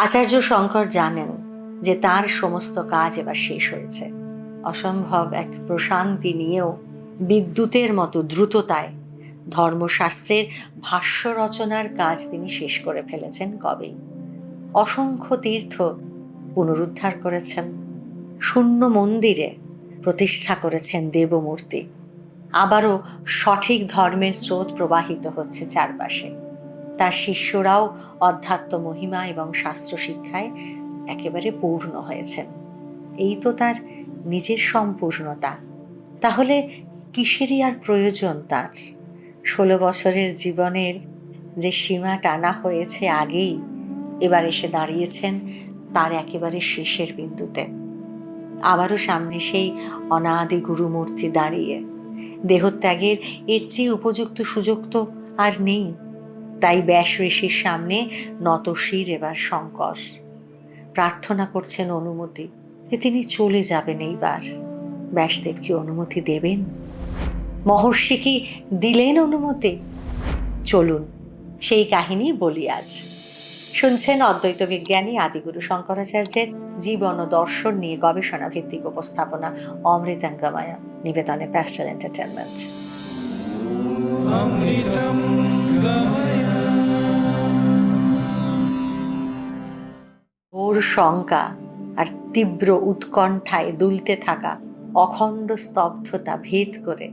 আচার্য শঙ্কর জানেন যে তার সমস্ত কাজ এবার শেষ হয়েছে। অসম্ভব এক প্রশান্তি নিয়েও বিদ্যুতের মতো দ্রুততায় ধর্মশাস্ত্রের ভাষ্য রচনার কাজ তিনি শেষ করে ফেলেছেন কবেই। অসংখ্য তীর্থ পুনরুদ্ধার করেছেন। শূন্য মন্দিরে প্রতিষ্ঠা করেছেন দেবমূর্তি। আবারও সঠিক ধর্মের স্রোত প্রবাহিত হচ্ছে চারপাশে। তার শিষ্যরাও অধ্যাত্ম মহিমা এবং শাস্ত্র শিক্ষায় একেবারে পূর্ণ হয়েছেন। এই তো তার নিজের সম্পূর্ণতা। তাহলে কিসেরই আর প্রয়োজন তার? ষোলো বছরের জীবনের যে সীমা টানা হয়েছে আগেই, এবার এসে দাঁড়িয়েছেন তার একেবারে শেষের বিন্দুতে। আবারও সামনে সেই অনাদি গুরুমূর্তি দাঁড়িয়ে। দেহত্যাগের এর চেয়ে উপযুক্ত সুযোগ তো আর নেই। তাই ব্যাস ঋষির সামনে নতশির এবার শঙ্কর প্রার্থনা করছেন অনুমতি যে তিনি চলে যাবেন এইবার। ব্যাসদেব কি অনুমতি দেবেন? মহর্ষি কি দিলেন অনুমতি? চলুন, সেই কাহিনী বলি আজ। শুনছেন অদ্বৈত বিজ্ঞানী আদিগুরু শঙ্করাচার্যের জীবন ও দর্শন নিয়ে গবেষণা ভিত্তিক উপস্থাপনা অমৃতাঙ্গমায়া, নিবেদনে প্যাস্টাল এন্টারটেনমেন্ট অমৃতম শঙ্কা আর তীব্র উৎকণ্ঠায় দুলতে থাকা অখণ্ড স্তব্ধতা ভেদ করে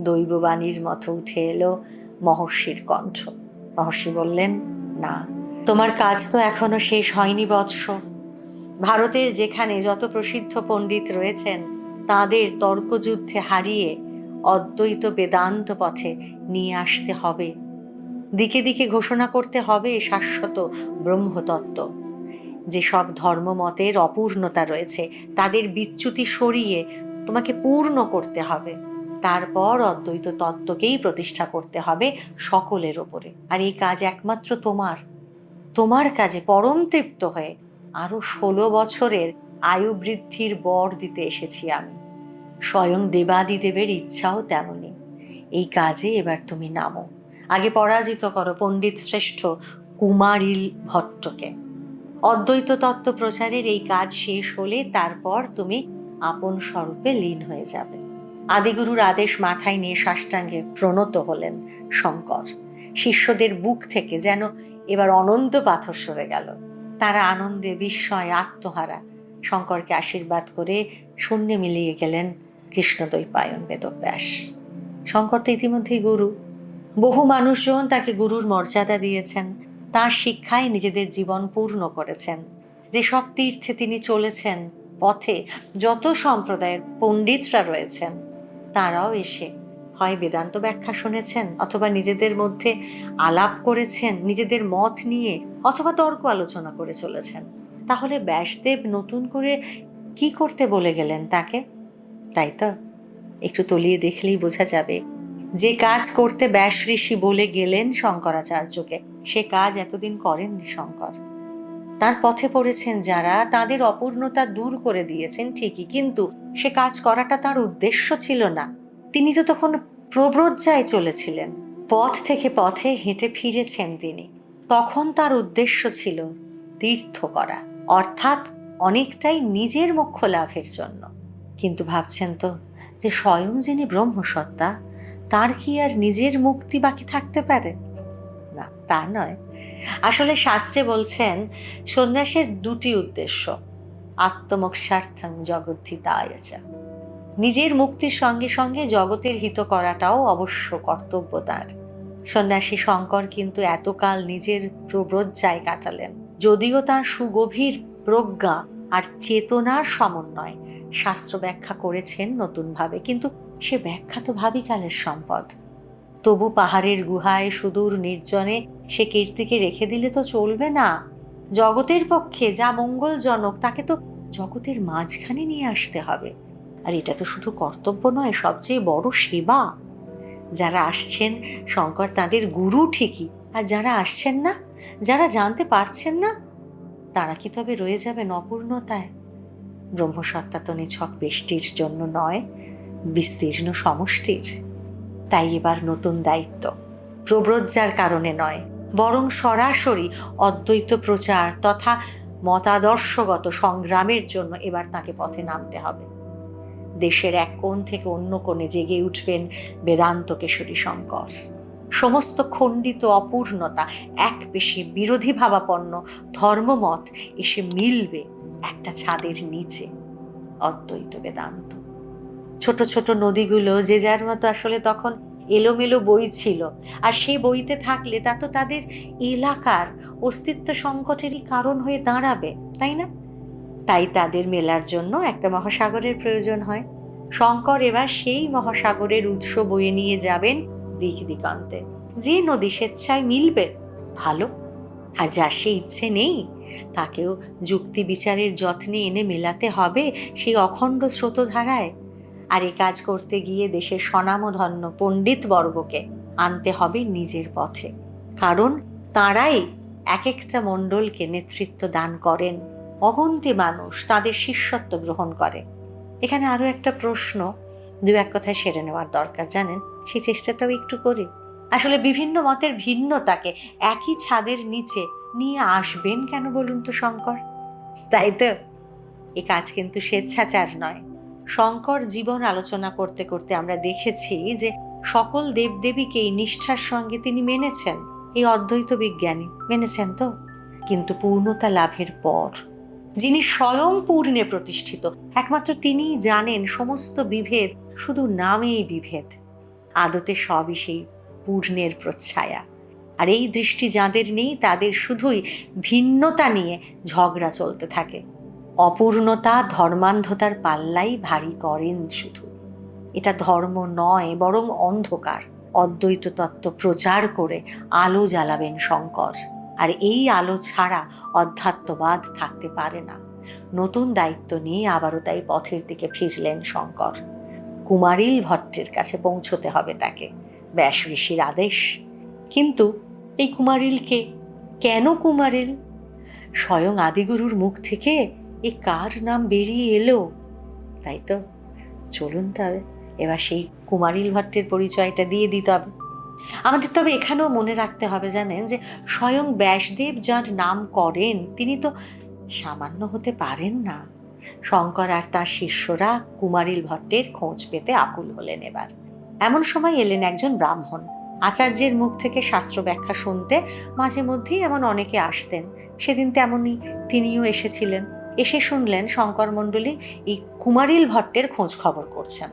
দৈববাণীর মতো উঠে এলো মহর্ষির কণ্ঠ। মহর্ষি বললেন, না, তোমার কাজ তো এখনও শেষ হয়নি বৎস। ভারতের যেখানে যত প্রসিদ্ধ পণ্ডিত রয়েছেন, তাদের তর্কযুদ্ধে হারিয়ে অদ্বৈত বেদান্ত পথে নিয়ে আসতে হবে। দিকে দিকে ঘোষণা করতে হবে শাশ্বত ব্রহ্মতত্ত্ব। যেসব ধর্মমতের অপূর্ণতা রয়েছে, তাদের বিচ্যুতি সরিয়ে তোমাকে পূর্ণ করতে হবে। তারপর অদ্বৈত তত্ত্বকেই প্রতিষ্ঠা করতে হবে সকলের ওপরে। আর এই কাজ একমাত্র তোমার। তোমার কাজে পরম তৃপ্ত হয়ে আরও ষোলো বছরের আয়ু বৃদ্ধির বর দিতে এসেছি আমি। স্বয়ং দেবাদিদেবের ইচ্ছাও তেমনই। এই কাজে এবার তুমি নামো। আগে পরাজিত করো পণ্ডিত শ্রেষ্ঠ কুমারিল ভট্টকে। অদ্বৈত তত্ত্ব প্রচারের এই কাজ শেষ হলে তারপর তুমি আপন স্বরূপে লীন হয়ে যাবে। আদিগুরুর আদেশ মাথায় নিয়ে সাষ্টাঙ্গে প্রণত হলেন শঙ্কর। শিষ্যদের বুক থেকে যেন এবার অনন্ত পাথর সরে গেল। তারা আনন্দে বিস্ময়, আত্মহারা। শঙ্করকে আশীর্বাদ করে শূন্যে মিলিয়ে গেলেন কৃষ্ণদ্বৈপায়ন বেদব্যাস। শঙ্কর তো ইতিমধ্যেই গুরু। বহু মানুষজন তাকে গুরুর মর্যাদা দিয়েছেন। তার শিক্ষায় নিজেদের জীবন পূর্ণ করেছেন। যেসব তীর্থে তিনি চলেছেন, পথে যত সম্প্রদায়ের পণ্ডিতরা রয়েছেন, তারাও এসে হয় বেদান্ত ব্যাখ্যা শুনেছেন অথবা নিজেদের মধ্যে আলাপ করেছেন, নিজেদের মত নিয়ে অথবা তর্ক আলোচনা করে চলেছেন। তাহলে ব্যাসদেব নতুন করে কি করতে বলে গেলেন তাকে? তাই তো, একটু তলিয়ে দেখলেই বোঝা যাবে। যে কাজ করতে ব্যাস ঋষি বলে গেলেন শঙ্করাচার্যকে সে কাজ এতদিন করেননি শঙ্কর। তার পথে পড়েছেন যারা, তাদের অপূর্ণতা দূর করে দিয়েছেন ঠিকই, কিন্তু সে কাজ করাটা তার উদ্দেশ্য ছিল না। তিনি তো তখন প্রব্রজ্জায় চলেছিলেন। পথ থেকে পথে হেঁটে ফিরেছেন তিনি। তখন তার উদ্দেশ্য ছিল তীর্থ করা, অর্থাৎ অনেকটাই নিজের মোক্ষ লাভের জন্য। কিন্তু ভাবছেন তো যে স্বয়ং যিনি ব্রহ্মসত্তা, তার কি আর নিজের মুক্তি বাকি থাকতে পারে? তা নয়। আসলে শাস্ত্রে বলছেন, সন্ন্যাসের দুটি উদ্দেশ্য আত্মমোক্ষার্থম জগদ্ধিতায়চা নিজের মুক্তির সঙ্গে সঙ্গে জগতের হিত করাটাও অবশ্য কর্তব্য তার। সন্ন্যাসী শঙ্কর কিন্তু এতকাল নিজের প্রব্রজ্জায় কাটালেন। যদিও তার সুগভীর প্রজ্ঞা আর চেতনার সমন্বয় শাস্ত্র ব্যাখ্যা করেছেন নতুনভাবে, কিন্তু সে ব্যাখ্যা তো ভাবিকালের সম্পদ। তবু পাহাড়ের গুহায় সুদূর নির্জনে সে কীর্তিকে রেখে দিলে তো চলবে না। জগতের পক্ষে যা মঙ্গলজনক, তাকে তো জগতের মাঝখানে নিয়ে আসতে হবে। আর এটা তো শুধু কর্তব্য নয়, সবচেয়ে বড় সেবা। যারা আসছেন, শঙ্কর তাদের গুরু ঠিকই। আর যারা আসছেন না, যারা জানতে পারছেন না, তারা কি তবে রয়ে যাবেন অপূর্ণতায়? ব্রহ্মসত্তা তো নিছক বেষ্টির জন্য নয়, বিস্তীর্ণ সমষ্টির। তাই এবার নতুন দায়িত্ব। প্রব্রজ্জার কারণে নয়, বরং সরাসরি অদ্বৈত প্রচার তথা মতাদর্শগত সংগ্রামের জন্য এবার তাকে পথে নামতে হবে। দেশের এক কোণ থেকে অন্য কোণে জেগে উঠবেন বেদান্ত কেশরী শঙ্কর। সমস্ত খণ্ডিত অপূর্ণতা, এক পেশে বিরোধী ভাবাপন্ন ধর্মমত এসে মিলবে একটা ছাদের নিচে, অদ্বৈত বেদান্ত। ছোট ছোট নদীগুলো, যে যার মতো আসলে তখন এলোমেলো বই ছিল। আর সেই বইতে থাকলে তা তো তাদের এলাকার অস্তিত্ব সংকটেরই কারণ হয়ে দাঁড়াবে, তাই না? তাই তাদের মেলার জন্য একটা মহাসাগরের প্রয়োজন হয়। শঙ্কর এবার সেই মহাসাগরের উৎস বয়ে নিয়ে যাবেন দিক দিগন্তে। যে নদী স্বেচ্ছায় মিলবে, ভালো। আর যার সে ইচ্ছে নেই, তাকেও যুক্তি বিচারের যত্নে এনে মেলাতে হবে সেই অখণ্ড স্রোতধারায়। আর এ কাজ করতে গিয়ে দেশের স্বনামধন্য পণ্ডিত বর্গকে আনতে হবে নিজের পথে। কারণ তাঁরাই এক একটা মণ্ডলকে নেতৃত্ব দান করেন, অগন্তি মানুষ তাদের শিষ্যত্ব গ্রহণ করে। এখানে আরও একটা প্রশ্ন, দু এক কথায় সেরে নেওয়ার দরকার, জানেন? সেই চেষ্টাটাও একটু করি। আসলে বিভিন্ন মতের ভিন্নতাকে একই ছাদের নিচে নিয়ে আসবেন কেন বলুন তো, শঙ্কর? তাই তো? এ কাজ কিন্তু স্বেচ্ছাচার নয়। শঙ্কর জীবন আলোচনা করতে করতে আমরা দেখেছি যে সকল দেবদেবীকেই নিষ্ঠার সঙ্গে তিনি মেনেছেন। এই অদ্বৈত বিজ্ঞানী মেনেছেন তো? কিন্তু পূর্ণতা লাভের পর, যিনি স্বয়ং পূর্ণে প্রতিষ্ঠিত, একমাত্র তিনিই জানেন সমস্ত বিভেদ শুধু নামেই বিভেদ। আদতে সবই সেই পূর্ণের প্রচ্ছায়া। আর এই দৃষ্টি যাদের নেই, তাদের শুধুই ভিন্নতা নিয়ে ঝগড়া চলতে থাকে। অপূর্ণতা ধর্মান্ধতার পাল্লাই ভারী করেন শুধু। এটা ধর্ম নয়, বরং অন্ধকার। অদ্বৈত তত্ত্ব প্রচার করে আলো জ্বালাবেন শঙ্কর। আর এই আলো ছাড়া অধ্যাত্মবাদ থাকতে পারে না। নতুন দায়িত্ব নিয়ে আবারও তাই পথের দিকে ফিরলেন শঙ্কর। কুমারিল ভট্টের কাছে পৌঁছতে হবে তাকে। ব্যাস ঋষির আদেশ। কিন্তু এই কুমারিলকে কেন কুমারিল? স্বয়ং আদিগুরুর মুখ থেকে এ কার নাম বেরিয়ে এলো? তাই তো। চলুন তবে এবার সেই কুমারিল ভট্টের পরিচয়টা দিয়ে দিতে হবে। আমাদের তবে এখানেও মনে রাখতে হবে জানেন যে, স্বয়ং ব্যাসদেব যার নাম করেন, তিনি তো সামান্য হতে পারেন না। শঙ্কর আর তার শিষ্যরা কুমারিল ভট্টের খোঁজ পেতে আকুল হলেন এবার। এমন সময় এলেন একজন ব্রাহ্মণ। আচার্যের মুখ থেকে শাস্ত্র ব্যাখ্যা শুনতে মাঝে মধ্যেই এমন অনেকে আসতেন। সেদিন তেমনই তিনিও এসেছিলেন। এসে শুনলেন শঙ্কর মণ্ডলী এই কুমারিল ভট্টের খোঁজ খবর করছেন।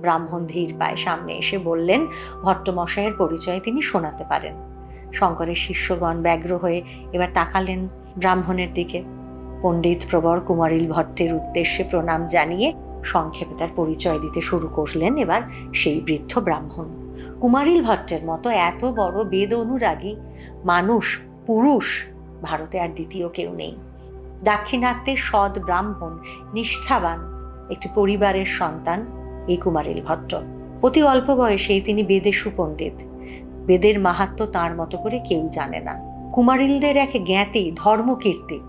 ব্রাহ্মণ ধীর পায়ে সামনে এসে বললেন, ভট্টমশাইয়ের পরিচয় তিনি শোনাতে পারেন। শঙ্করের শিষ্যগণ ব্যগ্র হয়ে এবার তাকালেন ব্রাহ্মণের দিকে। পণ্ডিত প্রবর কুমারিল ভট্টের উদ্দেশ্যে প্রণাম জানিয়ে সংক্ষেপে তার পরিচয় দিতে শুরু করলেন এবার সেই বৃদ্ধ ব্রাহ্মণ। কুমারিল ভট্টের মতো এত বড় বেদ অনুরাগী মানুষ, পুরুষ, ভারতে আর দ্বিতীয় কেউ নেই। দাক্ষিণাত্যের সৎ ব্রাহ্মণ, নিষ্ঠাবান একটি পরিবারের সন্তান এই কুমারিল ভট্ট। অতি অল্প বয়সেই তিনি বেদে সুপণ্ডিত। বেদের মাহাত্ম তার মতো করে কেউ জানে না। কুমারিলদের এক জ্ঞাতি, ধর্মকীর্তি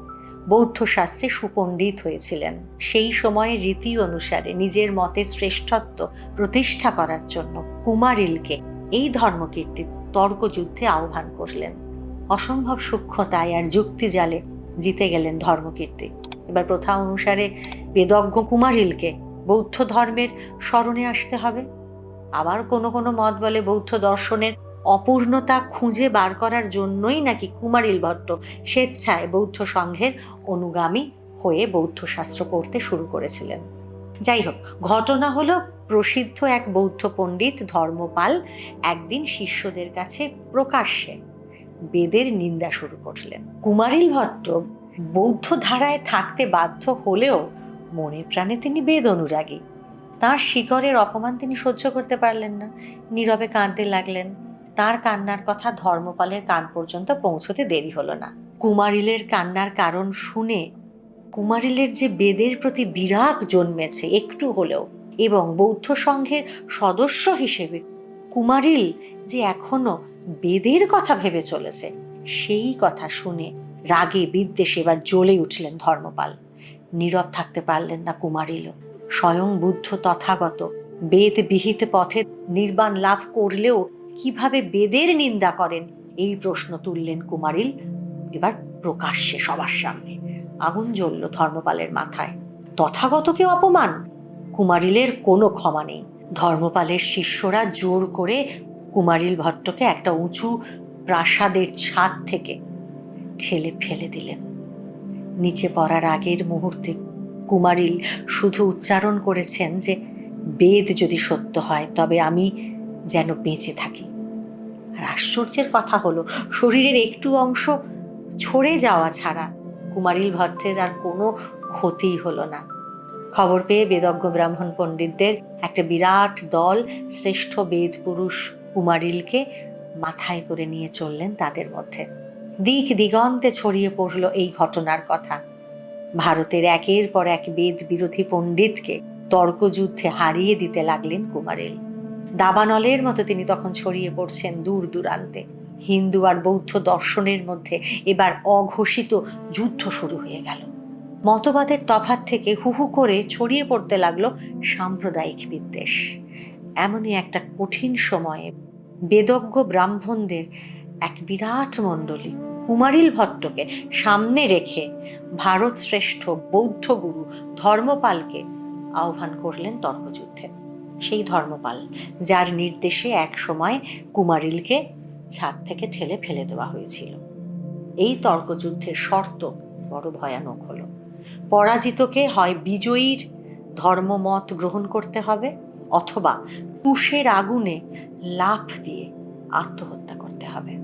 বৌদ্ধ শাস্ত্রে সুপণ্ডিত হয়েছিলেন। সেই সময়ের রীতি অনুসারে নিজের মতের শ্রেষ্ঠত্ব প্রতিষ্ঠা করার জন্য কুমারিলকে এই ধর্মকীর্তি তর্কযুদ্ধে আহ্বান করলেন। অসম্ভব সূক্ষ্মতায় আর যুক্তি জালে জিতে গেলেন ধর্মকীর্তি। এবার প্রথা অনুসারে বেদজ্ঞ কুমারিলকে বৌদ্ধ ধর্মের স্মরণে আসতে হবে। আবার কোনো কোনো মত বলে বৌদ্ধ দর্শনের অপূর্ণতা খুঁজে বার করার জন্যই নাকি কুমারিল ভট্ট স্বেচ্ছায় বৌদ্ধ সংঘের অনুগামী হয়ে বৌদ্ধ শাস্ত্র পড়তে শুরু করেছিলেন। যাই হোক, ঘটনা হলো প্রসিদ্ধ এক বৌদ্ধ পণ্ডিত ধর্মপাল একদিন শিষ্যদের কাছে প্রকাশ্যে বেদের নিন্দা শুরু করলেন। কুমারিল ভট্ট বৌদ্ধ ধারায় থাকতে বাধ্য হলেও মনে প্রাণে তিনি বেদ অনুরাগী। তার শিকরের অপমান তিনি সহ্য করতে পারলেন না। নীরবে কাঁদতে লাগলেন। তার কান্নার কথা ধর্মপালের কান পর্যন্ত পৌঁছতে দেরি হলো না। কুমারিলের কান্নার কারণ শুনে কুমারিলের যে বেদের প্রতি বিরাগ জন্মেছে একটু হলেও এবং বৌদ্ধ সংঘের সদস্য হিসেবে কুমারিল যে এখনও বেদের কথা ভেবে চলেছে। সেই কথা শুনে রাগে বিদ্বেষে এবার জ্বলে উঠলেন ধর্মপাল। নীরব থাকতে পারলেন না কুমারিলও স্বয়ং বুদ্ধ তথাগত বেদ বিহিত পথে নির্বাণ লাভ করলেও কীভাবে বেদের নিন্দা করেন, এই প্রশ্ন তুললেন কুমারিল এবার প্রকাশ্যে সবার সামনে। আগুন জ্বলল ধর্মপালের মাথায়। তথাগত তথাগতকে অপমান? কুমারিলের কোনো ক্ষমা নেই। ধর্মপালের শিষ্যরা জোর করে কুমারিল ভট্টকে একটা উঁচু প্রাসাদের ছাদ থেকে ঠেলে ফেলে দিলেন। নিচে পড়ার আগের মুহূর্তে কুমারিল শুধু উচ্চারণ করেছেন যে, বেদ যদি সত্য হয়, তবে আমি যেন বেঁচে থাকি। আর আশ্চর্যের কথা হলো, শরীরের একটু অংশ ছড়ে যাওয়া ছাড়া কুমারিল ভট্টের আর কোনো ক্ষতিই হলো না। খবর পেয়ে বেদজ্ঞ ব্রাহ্মণ পণ্ডিতদের একটা বিরাট দল শ্রেষ্ঠ বেদ পুরুষ কুমারিলকে মাথায় করে নিয়ে চললেন তাদের মধ্যে। দিক দিগন্তে ছড়িয়ে পড়ল এই ঘটনার কথা। ভারতের একের পর এক বেদ বিরোধী পণ্ডিতকে তর্কযুদ্ধে হারিয়ে দিতে লাগলেন কুমারিল। দাবানলের মতো তিনি তখন ছড়িয়ে পড়ছেন দূর দূরান্তে। হিন্দু আর বৌদ্ধ দর্শনের মধ্যে এবার অঘোষিত যুদ্ধ শুরু হয়ে গেল। মতবাদের তফাত থেকে হু হু করে ছড়িয়ে পড়তে লাগল সাম্প্রদায়িক বিদ্বেষ। এমনই একটা কঠিন সময়ে বেদজ্ঞ ব্রাহ্মণদের এক বিরাট মণ্ডলী কুমারিল ভট্টকে সামনে রেখে ভারত শ্রেষ্ঠ বৌদ্ধ গুরু ধর্মপালকে আহ্বান করলেন তর্কযুদ্ধে। সেই ধর্মপাল, যার নির্দেশে এক সময় কুমারিলকে ছাদ থেকে ঠেলে ফেলে দেওয়া হয়েছিল। এই তর্কযুদ্ধের শর্ত বড় ভয়ানক হলো। পরাজিতকে হয় বিজয়ীর ধর্মমত গ্রহণ করতে হবে, অথবা কুশের আগুনে লাফ দিয়ে আত্মহত্যা করতে হবে।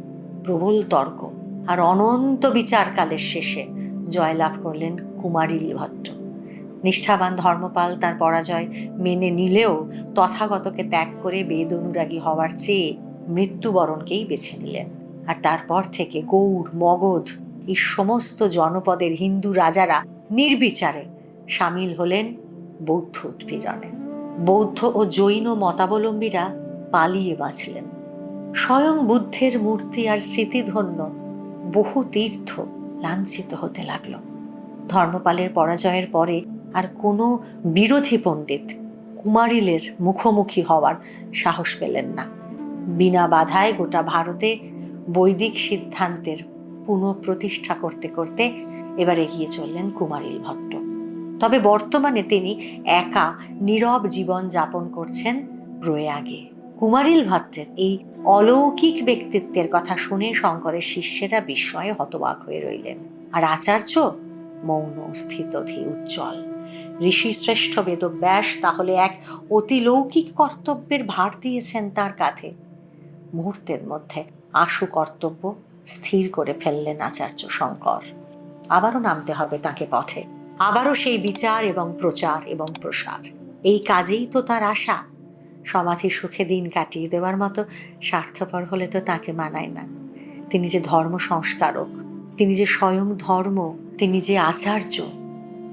প্রবল তর্ক আর অনন্ত বিচারকালের শেষে জয়লাভ করলেন কুমারিল ভট্ট। নিষ্ঠাবান ধর্মপাল তার পরাজয় মেনে নিলেও তথাগতকে ত্যাগ করে বেদ অনুরাগী হওয়ার চেয়ে মৃত্যুবরণকেই বেছে নিলেন। আর তারপর থেকে গৌড়, মগধ এই সমস্ত জনপদের হিন্দু রাজারা নির্বিচারে সামিল হলেন বৌদ্ধ উৎপীড়নে। বৌদ্ধ ও জৈন মতাবলম্বীরা পালিয়ে বাঁচলেন। স্বয়ং বুদ্ধের মূর্তি আর স্মৃতিধন্য বহু তীর্থ লাঞ্ছিত হতে লাগল। ধর্মপালের পরাজয়ের পরে আর কোনো বিরোধী পণ্ডিত কুমারিলের মুখোমুখি হওয়ার সাহস পেলেন না। বিনা বাধায় গোটা ভারতে বৈদিক সিদ্ধান্তের পুনঃপ্রতিষ্ঠা করতে করতে এবার এগিয়ে চললেন কুমারিল ভট্ট। তবে বর্তমানে তিনি একা নীরব জীবন যাপন করছেন প্রয়াগে। কুমারিল ভট্টের এই অলৌকিক ব্যক্তিত্বের কথা শুনে শঙ্করের শিষ্যেরা বিস্ময়ে হতবাক হয়ে রইলেন। আর আচার্য? মৌন, স্থিতধি, উজ্জ্বল। ঋষি শ্রেষ্ঠ বেদব্যাস তাহলে এক অতিলৌকিক কর্তব্যের ভার দিয়েছেন তার কাঁধে। মুহূর্তের মধ্যে আশু কর্তব্য স্থির করে ফেললেন আচার্য শঙ্কর। আবারও নামতে হবে তাকে পথে। আবারও সেই বিচার এবং প্রচার এবং প্রসার। এই কাজেই তো তার আশা। সমাধি সুখে দিন কাটিয়ে দেওয়ার মতো স্বার্থপর হলে তো তাকে মানায় না। তিনি যে ধর্ম সংস্কারক, তিনি যে স্বয়ং ধর্ম, তিনি যে আচার্য,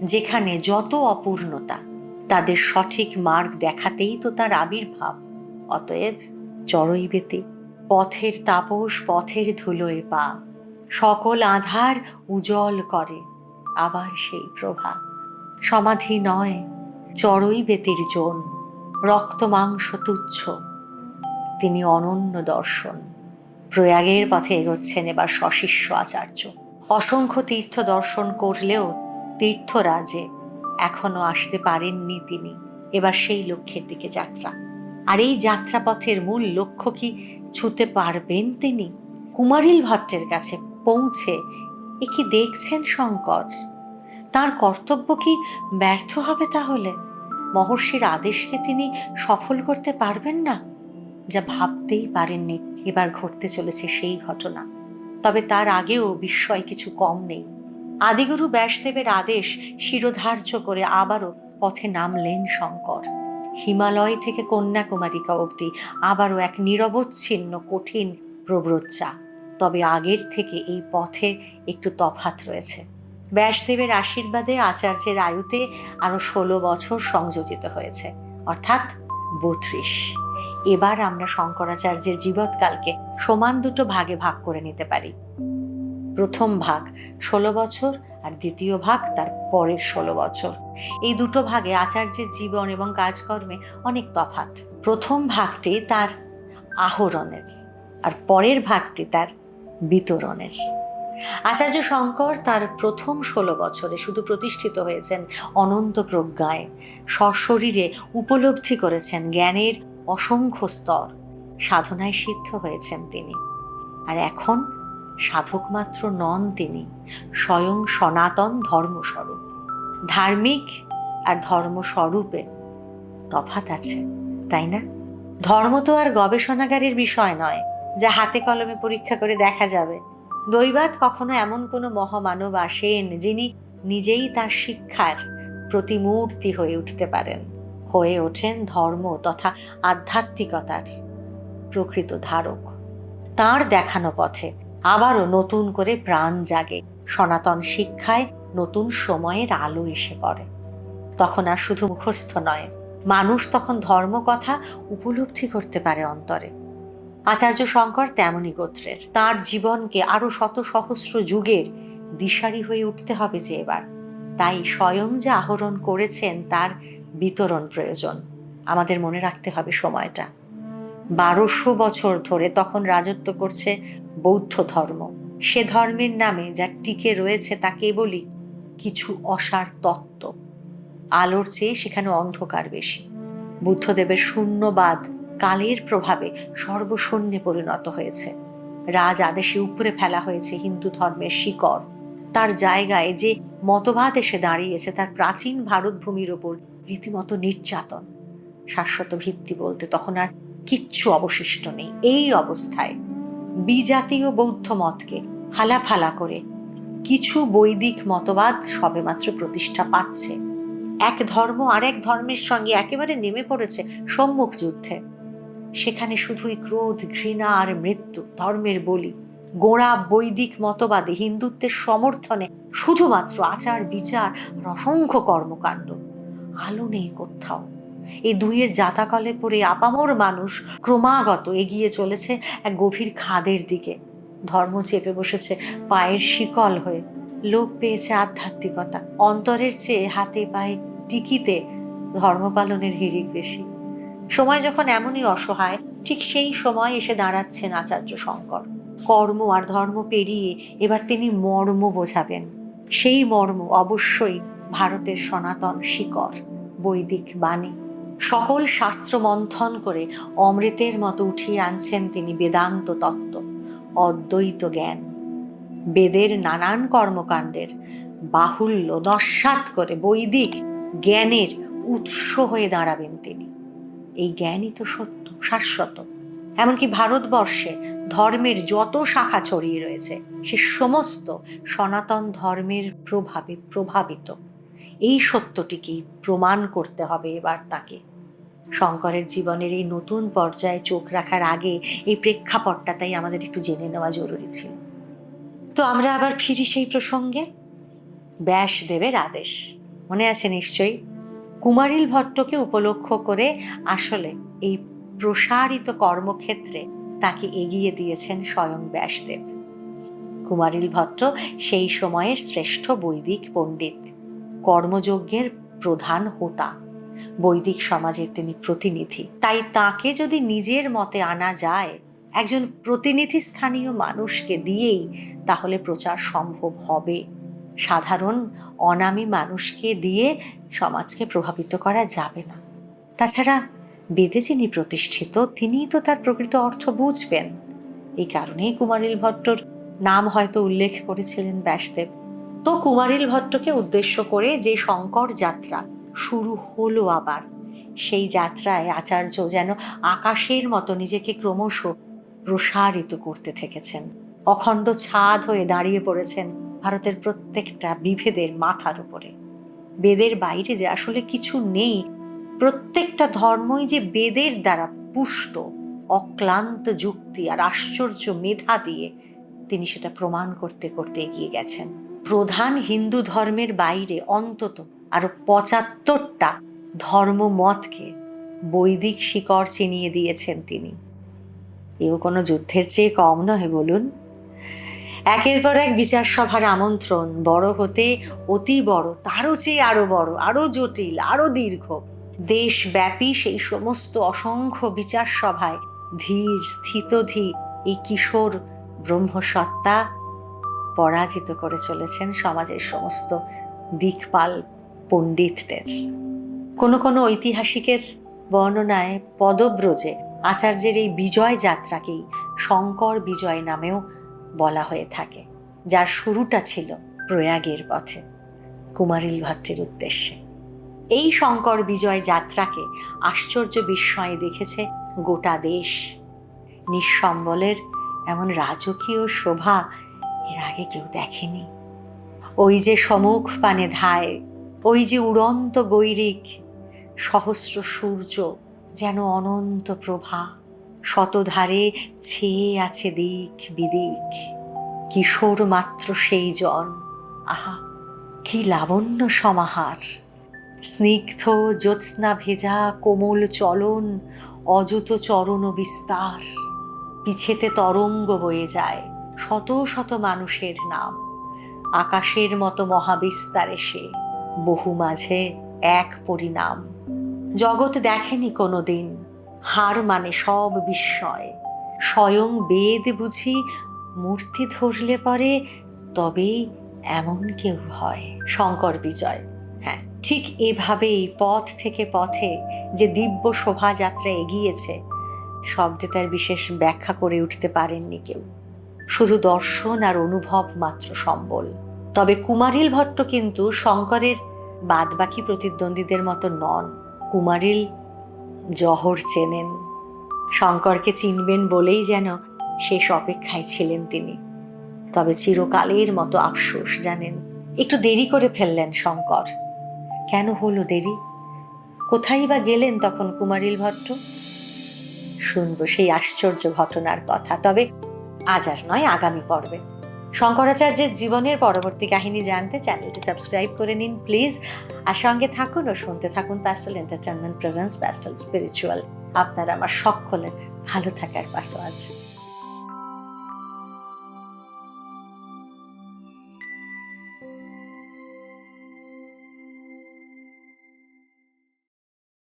যেখানে যত অপূর্ণতা, তাদের সঠিক মার্গ দেখাতেই তো তার আবির্ভাব। অতএব চড়ই বেতে, পথের তাপস, পথের ধুলোয় পা, সকল আধার উজ্জ্বল করে, আবার সেই প্রভা সমাধি নয় চড়ই বেতির জন। রক্ত মাংস তুচ্ছ। তিনি অনন্য দর্শন। প্রয়াগের পথে এগোচ্ছেন এবার সশিষ্য আচার্য। অসংখ্য তীর্থ দর্শন করলেও তীর্থরাজে এখনও আসতে পারেননি তিনি। এবার সেই লক্ষ্যের দিকে যাত্রা। আর এই যাত্রাপথের মূল লক্ষ্য কি ছুতে পারবেন তিনি? কুমারিল ভট্টের কাছে পৌঁছে এ কি দেখছেন শঙ্কর তার কর্তব্য কি ব্যর্থ হবে তাহলে? মহর্ষির আদেশকে তিনি সফল করতে পারবেন না? যা ভাবতেই পারেননি এবার ঘটতে চলেছে সেই ঘটনা। তবে তার আগেও বিস্ময় কিছু কম নেই। আদিগুরু ব্যাসদেবের আদেশ শিরোধার্য করে আবারও পথে নামলেন শঙ্কর। হিমালয় থেকে কন্যাকুমারিকা অবধি আবারও এক নিরবচ্ছিন্ন, কঠিন প্রব্রচ্চা। তবে আগের থেকে এই পথে একটু তফাত রয়েছে। ব্যাসদেবের আশীর্বাদে আচার্যের আয়ুতে আরও ষোলো বছর সংযোজিত হয়েছে। অর্থাৎ বত্রিশ। এবার আমরা শঙ্করাচার্যের জীবৎকালকে সমান দুটো ভাগে ভাগ করে নিতে পারি। প্রথম ভাগ ষোলো বছর আর দ্বিতীয় ভাগ তার পরের ষোলো বছর। এই দুটো ভাগে আচার্যের জীবন এবং কাজকর্মে অনেক তফাত প্রথম ভাগটি তার আহরণের আর পরের ভাগটি তার বিতরণের। আচার্য শঙ্কর তার প্রথম ষোলো বছরে শুধু প্রতিষ্ঠিত হয়েছেন অনন্ত প্রজ্ঞায়। সশরীরে উপলব্ধি করেছেন জ্ঞানের অসংখ্য স্তর। সাধনায় সিদ্ধ হয়েছেন তিনি। আর এখন সাধক মাত্র নন তিনি, স্বয়ং সনাতন ধর্মস্বরূপ। ধার্মিক আর ধর্মস্বরূপে তফাত আছে, তাই না? ধর্ম তো আর গবেষণাগারের বিষয় নয়, যা হাতে কলমে পরীক্ষা করে দেখা যাবে। দৈবাত কখনো এমন কোনো মহামানব আসেন যিনি নিজেই তার শিক্ষার প্রতিমূর্তি হয়ে উঠতে পারেন, হয়ে ওঠেন ধর্ম তথা আধ্যাত্মিকতার প্রকৃত ধারক। তার দেখানো পথে আবারও নতুন করে প্রাণ জাগে, সনাতন শিক্ষায় নতুন সময়ের আলো এসে পড়ে। তখন আর শুধু মুখস্থ নয়, মানুষ তখন ধর্ম কথা উপলব্ধি করতে পারে অন্তরে। আচার্য শঙ্কর তেমনই গোত্রের। তার জীবনকে আরও শত সহস্র যুগের দিশারি হয়ে উঠতে হবে যে এবার। তাই স্বয়ং যা আহরণ করেছেন তার বিতরণ প্রয়োজন। আমাদের মনে রাখতে হবে সময়টা। বারোশো বছর ধরে তখন রাজত্ব করছে বৌদ্ধ ধর্ম। সে ধর্মের নামে যা টিকে রয়েছে তা কেবলই কিছু অসার তত্ত্ব। আলোর চেয়ে সেখানে অন্ধকার বেশি। বুদ্ধদেবের শূন্যবাদ কালের প্রভাবে সর্বশূন্যে পরিণত হয়েছে। রাজ আদেশে উপরে ফেলা হয়েছে হিন্দু ধর্মের শিকড়। তার জায়গায় যে মতবাদ এসে দাঁড়িয়েছে, তার প্রাচীন ভারত ভূমির ওপর রীতিমতো নির্যাতন। শাশ্বত ভিত্তি বলতে তখন আর কিচ্ছু অবশিষ্ট নেই। এই অবস্থায় বিজাতীয় বৌদ্ধ মতকে হালাফালা করে কিছু বৈদিক মতবাদ সবেমাত্র প্রতিষ্ঠা পাচ্ছে। এক ধর্ম আরেক ধর্মের সঙ্গে একেবারে নেমে পড়েছে সম্মুখ যুদ্ধে সেখানে শুধুই ক্রোধ, ঘৃণা আর মৃত্যু, ধর্মের বলি। গোড়া বৈদিক মতবাদে হিন্দুত্বের সমর্থনে শুধুমাত্র আচার, বিচার আর অসংখ্য কর্মকাণ্ড। আলো নেই কোথাও। এই দুইয়ের জাতাকলে পড়ে আপামর মানুষ ক্রমাগত এগিয়ে চলেছে এক গভীর খাদের দিকে। ধর্ম চেপে বসেছে পায়ের শিকল হয়ে। লোপ পেয়েছে আধ্যাত্মিকতা। অন্তরের চেয়ে হাতে পায়ে টিকিতে ধর্ম পালনের হিড়িক বেশি। সময় যখন এমনই অসহায়, ঠিক সেই সময় এসে দাঁড়াচ্ছেন আচার্য শঙ্কর। কর্ম আর ধর্ম পেরিয়ে এবার তিনি মর্ম বোঝাবেন। সেই মর্ম অবশ্যই ভারতের সনাতন শিকড়, বৈদিক বাণী। সকল শাস্ত্র মন্থন করে অমৃতের মতো উঠিয়ে আনছেন তিনি বেদান্ত তত্ত্ব, অদ্বৈত জ্ঞান। বেদের নানান কর্মকাণ্ডের বাহুল্য নস্বাত করে বৈদিক জ্ঞানের উৎস হয়ে দাঁড়াবেন তিনি। এই জ্ঞানই তো সত্য, শাশ্বত। এমনকি ভারতবর্ষে ধর্মের যত শাখা ছড়িয়ে রয়েছে, সে সমস্ত সনাতন ধর্মের প্রভাবে প্রভাবিত। এই সত্যটিকেই প্রমাণ করতে হবে এবার তাকে। শঙ্করের জীবনের এই নতুন পর্যায়ে চোখ রাখার আগে এই প্রেক্ষাপটটা তাই আমাদের একটু জেনে নেওয়া জরুরি ছিল। তো আমরা আবার ফিরি সেই প্রসঙ্গে? ব্যাসদেবের আদেশ। মনে আছে নিশ্চয়ই? কুমারিল ভট্টকে উপলক্ষ করে আসলে এই প্রসারিত কর্মক্ষেত্রে তাকে এগিয়ে দিয়েছেন স্বয়ং ব্যাসদেব। কুমারিল ভট্ট সেই সময়ের শ্রেষ্ঠ বৈদিক পণ্ডিত, কর্মযজ্ঞের প্রধান হোতা। বৈদিক সমাজের তিনি প্রতিনিধি। তাই তাকে যদি নিজের মতে আনা যায়, একজন প্রতিনিধি স্থানীয় মানুষকে দিয়েই তাহলে প্রচার সম্ভব হবে। সাধারণ অনামী মানুষকে দিয়ে সমাজকে প্রভাবিত করা যাবে না। তাছাড়া বেদে যিনি প্রতিষ্ঠিত, তিনিই তো তার প্রকৃত অর্থ বুঝবেন। এই কারণেই কুমারিল ভট্টর নাম হয়তো উল্লেখ করেছিলেন ব্যাসদেব। তো কুমারিল ভট্টকে উদ্দেশ্য করে যে শঙ্কর যাত্রা শুরু হলো আবার, সেই যাত্রায় আচার্য যেন আকাশের মতো নিজেকে ক্রমশ প্রসারিত করতে থেকেছেন। অখণ্ড ছাদ হয়ে দাঁড়িয়ে পড়েছেন ভারতের প্রত্যেকটা বিভেদের মাথার উপরে। বেদের বাইরে যে আসলে কিছু নেই, প্রত্যেকটা ধর্মই যে বেদের দ্বারা পুষ্ট, অক্লান্ত যুক্তি আর আশ্চর্য মেধা দিয়ে তিনি সেটা প্রমাণ করতে করতে এগিয়ে গেছেন। প্রধান হিন্দু ধর্মের বাইরে অন্তত আরও পঁচাত্তরটা ধর্মমতকে বৈদিক শিকড় চিনিয়ে দিয়েছেন তিনি। এও কোনো যুদ্ধের চেয়ে কম নহে, বলুন। একের পর এক বিচার সভার আমন্ত্রণ। বড় হতে অতি বড়, তারও চেয়ে আরও বড়, আরও জটিল, আরও দীর্ঘ। দেশব্যাপী সেই সমস্ত অসংখ্য বিচার সভায় ধীর, স্থিতধী এই কিশোর ব্রহ্মসত্তা পরাজিত করে চলেছেন সমাজের সমস্ত দিকপাল পণ্ডিতদের। কোনো কোনো ঐতিহাসিকের বর্ণনায় পদব্রজে আচার্যের এই বিজয় যাত্রাকেই শঙ্কর বিজয় নামেও বলা হয়ে থাকে, যার শুরুটা ছিল প্রয়াগের পথে, কুমারিল ভট্টের উদ্দেশ্যে। এই শঙ্কর বিজয় যাত্রাকে আশ্চর্য বিস্ময়ে দেখেছে গোটা দেশ। নিঃসম্বলের এমন রাজকীয় শোভা এর আগে কেউ দেখেনি। ওই যে সমুখ পানে ধায়, ওই যে উড়ন্ত গৈরিক, সহস্র সূর্য যেন অনন্ত প্রভা। শতধারে ছেয়ে আছে দিক বিদিক। কিশোর মাত্র সেই জন আহা, কি লাবণ্য সমাহার। স্নিগ্ধ জ্যোৎস্না ভেজা কোমল চলন, অযুত চরণ বিস্তার। পিছেতে তরঙ্গ বয়ে যায় শত শত মানুষের নাম। আকাশের মতো মহাবিস্তারে সে, বহু মাঝে এক পরিণাম। জগৎ দেখেনি কোনো দিন। হার মানে সব বিস্ময়। স্বয়ং বেদ বুঝি মূর্তি ধরলে পরে তবেই এমন কেউ হয়। শঙ্কর বিজয় হ্যাঁ ঠিক এভাবেই পথ থেকে পথে যে দিব্য শোভাযাত্রা এগিয়েছে, শব্দে তার বিশেষ ব্যাখ্যা করে উঠতে পারেননি কেউ। শুধু দর্শন আর অনুভব মাত্র সম্বল। তবে কুমারিল ভট্ট কিন্তু শঙ্করের বাদবাকি প্রতিদ্বন্দ্বীদের মতো নন। কুমারিল জহর চেনেন। শঙ্করকে চিনবেন বলেই যেন শেষ অপেক্ষায় ছিলেন তিনি। তবে চিরকালের মতো আফসোস জানেন, একটু দেরি করে ফেললেন শঙ্কর। কেন হলো দেরি? কোথায় বা গেলেন তখন কুমারিল ভট্ট? শুনব সেই আশ্চর্য ঘটনার কথা, তবে আজ আর নয়, আগামী পর্বে। শঙ্করাচার্যের জীবনের পরবর্তী কাহিনী জানতে চ্যানেলটি সাবস্ক্রাইব করে নিন, প্লিজ। আর সঙ্গে থাকুন ও শুনতে থাকুন pastel entertainment presents pastel spiritual আপনারা আমার সকলের ভালো থাকার পাশে আছে